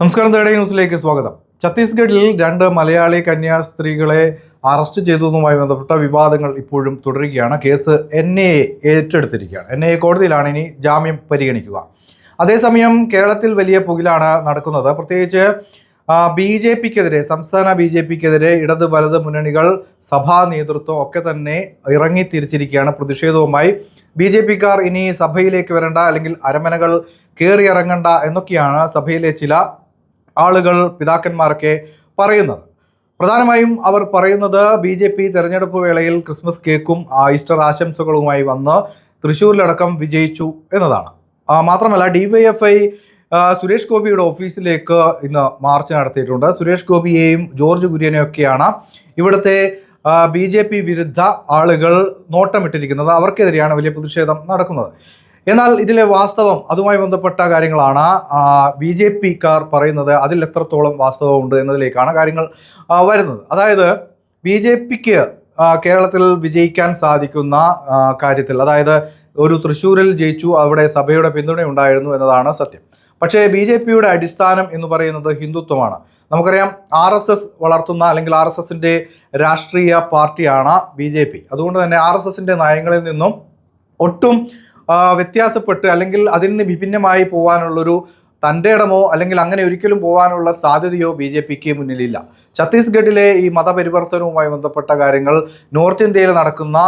നമസ്കാരം തേടേ ന്യൂസിലേക്ക് സ്വാഗതം. ഛത്തീസ്ഗഡിൽ രണ്ട് മലയാളി കന്യാസ്ത്രീകളെ അറസ്റ്റ് ചെയ്തതുമായി ബന്ധപ്പെട്ട വിവാദങ്ങൾ ഇപ്പോഴും തുടരുകയാണ്. കേസ് എൻ എ ഏറ്റെടുത്തിരിക്കുകയാണ്. എൻ എ കോടതിയിലാണ് ഇനി ജാമ്യം പരിഗണിക്കുക. അതേസമയം കേരളത്തിൽ വലിയ പുകിലാണ് നടക്കുന്നത്. പ്രത്യേകിച്ച് ബി ജെ പിക്കെതിരെ സംസ്ഥാന ബി ജെ പിക്കെതിരെ ഇടത് വലത് മുന്നണികൾ സഭാ നേതൃത്വം ഒക്കെ തന്നെ ഇറങ്ങി തിരിച്ചിരിക്കുകയാണ് പ്രതിഷേധവുമായി ബി ജെ പിക്കാർ ഇനി സഭയിലേക്ക് വരണ്ട അല്ലെങ്കിൽ അരമനകൾ കയറി ഇറങ്ങണ്ട എന്നൊക്കെയാണ് സഭയിലെ ചില ആളുകൾ പിതാക്കന്മാരൊക്കെ പറയുന്നത്. പ്രധാനമായും അവർ പറയുന്നത് ബി ജെ പി തെരഞ്ഞെടുപ്പ് വേളയിൽ ക്രിസ്മസ് കേക്കും ഈസ്റ്റർ ആശംസകളുമായി വന്ന് തൃശ്ശൂരിലടക്കം വിജയിച്ചു എന്നതാണ്. മാത്രമല്ല ഡിവൈഎഫ്ഐ സുരേഷ് ഗോപിയുടെ ഓഫീസിലേക്ക് ഇന്ന് മാർച്ച് നടത്തിയിട്ടുണ്ട്. സുരേഷ് ഗോപിയെയും ജോർജ് കുര്യനെയൊക്കെയാണ് ഇവിടുത്തെ ബി ജെ പി വിരുദ്ധ ആളുകൾ നോട്ടമിട്ടിരിക്കുന്നത്. അവർക്കെതിരെയാണ് വലിയ പ്രതിഷേധം നടക്കുന്നത്. എന്നാൽ ഇതിലെ വാസ്തവം അതുമായി ബന്ധപ്പെട്ട കാര്യങ്ങളാണ്. ബി ജെ പിക്കാർ പറയുന്നത് അതിൽ എത്രത്തോളം വാസ്തവമുണ്ട് എന്നതിലേക്കാണ് കാര്യങ്ങൾ വരുന്നത്. അതായത് ബി ജെ പിക്ക് കേരളത്തിൽ വിജയിക്കാൻ സാധിക്കുന്ന കാര്യത്തിൽ അതായത് ഒരു തൃശ്ശൂരിൽ ജയിച്ചു അവിടെ സഭയുടെ പിന്തുണ ഉണ്ടായിരുന്നു എന്നതാണ് സത്യം. പക്ഷേ ബി ജെ പിയുടെ അടിസ്ഥാനം എന്ന് പറയുന്നത് ഹിന്ദുത്വമാണ്. നമുക്കറിയാം ആർ എസ് എസ് വളർത്തുന്ന അല്ലെങ്കിൽ ആർ എസ് എസിന്റെ രാഷ്ട്രീയ പാർട്ടിയാണ് ബി ജെ പി. അതുകൊണ്ട് തന്നെ ആർ എസ് എസിന്റെ നയങ്ങളിൽ നിന്നും ഒട്ടും വ്യത്യാസപ്പെട്ട് അല്ലെങ്കിൽ അതിൽ നിന്ന് വിഭിന്നമായി പോകാനുള്ളൊരു തന്റെ ഇടമോ അല്ലെങ്കിൽ അങ്ങനെ ഒരിക്കലും പോകാനുള്ള സാധ്യതയോ ബി ജെ പിക്ക് മുന്നിലില്ല. ഛത്തീസ്ഗഡിലെ ഈ മതപരിവർത്തനവുമായി ബന്ധപ്പെട്ട കാര്യങ്ങൾ നോർത്ത് ഇന്ത്യയിൽ നടക്കുന്ന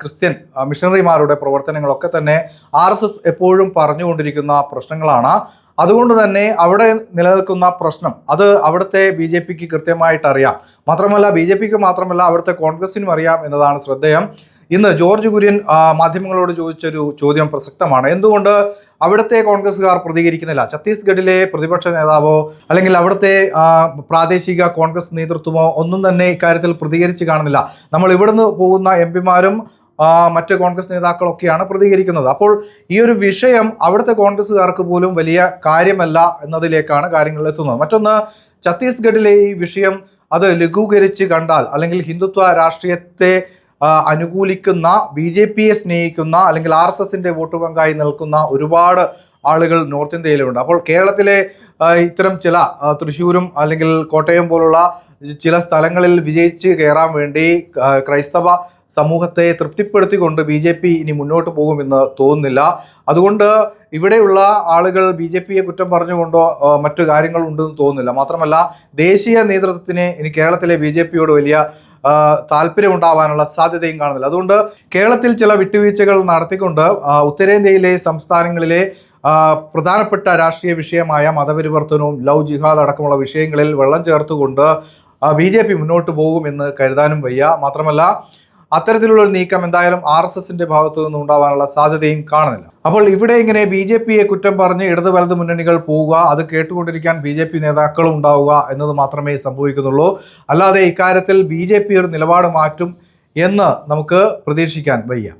ക്രിസ്ത്യൻ മിഷണറിമാരുടെ പ്രവർത്തനങ്ങളൊക്കെ തന്നെ ആർ എസ് എസ് എപ്പോഴും പറഞ്ഞുകൊണ്ടിരിക്കുന്ന പ്രശ്നങ്ങളാണ്. അതുകൊണ്ട് തന്നെ അവിടെ നിലനിൽക്കുന്ന പ്രശ്നം അത് അവിടുത്തെ ബി ജെ പിക്ക് കൃത്യമായിട്ട് അറിയാം മാത്രമല്ല ബി ജെ പിക്ക് മാത്രമല്ല അവിടുത്തെ കോൺഗ്രസിനും അറിയാം എന്നതാണ് ശ്രദ്ധേയം. ഇന്ന് ജോർജ് കുര്യൻ മാധ്യമങ്ങളോട് ചോദിച്ചൊരു ചോദ്യം പ്രസക്തമാണ്. എന്തുകൊണ്ട് അവിടുത്തെ കോൺഗ്രസ്സുകാർ പ്രതികരിക്കുന്നില്ല? ഛത്തീസ്ഗഡിലെ പ്രതിപക്ഷ നേതാവോ അല്ലെങ്കിൽ അവിടുത്തെ പ്രാദേശിക കോൺഗ്രസ് നേതൃത്വമോ ഒന്നും തന്നെ ഇക്കാര്യത്തിൽ പ്രതികരിച്ച് കാണുന്നില്ല. നമ്മൾ ഇവിടുന്ന് പോകുന്ന എം പിമാരും മറ്റ് കോൺഗ്രസ് നേതാക്കളൊക്കെയാണ് പ്രതികരിക്കുന്നത്. അപ്പോൾ ഈ ഒരു വിഷയം അവിടുത്തെ കോൺഗ്രസ്സുകാർക്ക് പോലും വലിയ കാര്യമല്ല എന്നതിലേക്കാണ് കാര്യങ്ങൾ എത്തുന്നത്. മറ്റൊന്ന് ഛത്തീസ്ഗഡിലെ ഈ വിഷയം അത് ലഘൂകരിച്ച് കണ്ടാൽ അല്ലെങ്കിൽ ഹിന്ദുത്വ രാഷ്ട്രീയത്തെ അനുകൂലിക്കുന്ന ബി ജെ പിയെ സ്നേഹിക്കുന്ന അല്ലെങ്കിൽ ആർ എസ് എസിന്റെ വോട്ട് പങ്കായി നിൽക്കുന്ന ഒരുപാട് ആളുകൾ നോർത്ത് ഇന്ത്യയിലുണ്ട്. അപ്പോൾ കേരളത്തിലെ ഇത്തരം ചില തൃശ്ശൂരും അല്ലെങ്കിൽ കോട്ടയം പോലുള്ള ചില സ്ഥലങ്ങളിൽ വിജയിച്ച് കയറാൻ വേണ്ടി ക്രൈസ്തവ സമൂഹത്തെ തൃപ്തിപ്പെടുത്തിക്കൊണ്ട് ബി ജെ പി ഇനി മുന്നോട്ട് പോകുമെന്ന് തോന്നുന്നില്ല. അതുകൊണ്ട് ഇവിടെയുള്ള ആളുകൾ ബി ജെ പിയെ കുറ്റം പറഞ്ഞുകൊണ്ടോ മറ്റു കാര്യങ്ങളുണ്ടെന്ന് തോന്നുന്നില്ല. മാത്രമല്ല ദേശീയ നേതൃത്വത്തിന് ഇനി കേരളത്തിലെ ബി വലിയ താല്പര്യമുണ്ടാവാനുള്ള സാധ്യതയും കാണുന്നില്ല. അതുകൊണ്ട് കേരളത്തിൽ ചില വിട്ടുവീഴ്ചകൾ നടത്തിക്കൊണ്ട് ഉത്തരേന്ത്യയിലെ സംസ്ഥാനങ്ങളിലെ പ്രധാനപ്പെട്ട രാഷ്ട്രീയ വിഷയമായ മതപരിവർത്തനവും ലവ് ജിഹാദ് അടക്കമുള്ള വിഷയങ്ങളിൽ വെള്ളം ചേർത്തുകൊണ്ട് ബി ജെ പി മുന്നോട്ട് പോകുമെന്ന് കരുതാനും വയ്യ. മാത്രമല്ല അത്തരത്തിലുള്ള ഒരു നീക്കം എന്തായാലും ആർ എസ് എസിന്റെ ഭാഗത്തു നിന്ന് ഉണ്ടാവാനുള്ള സാധ്യതയും കാണുന്നില്ല. അപ്പോൾ ഇവിടെ ഇങ്ങനെ ബി ജെ പിയെ കുറ്റം പറഞ്ഞ് ഇടത് വലത് മുന്നണികൾ പോവുക അത് കേട്ടുകൊണ്ടിരിക്കാൻ ബി ജെ പി നേതാക്കളും ഉണ്ടാവുക എന്നത് മാത്രമേ സംഭവിക്കുന്നുള്ളൂ. അല്ലാതെ ഇക്കാര്യത്തിൽ ബി ജെ പി ഒരു നിലപാട് മാറ്റും എന്ന് നമുക്ക് പ്രതീക്ഷിക്കാൻ വയ്യ.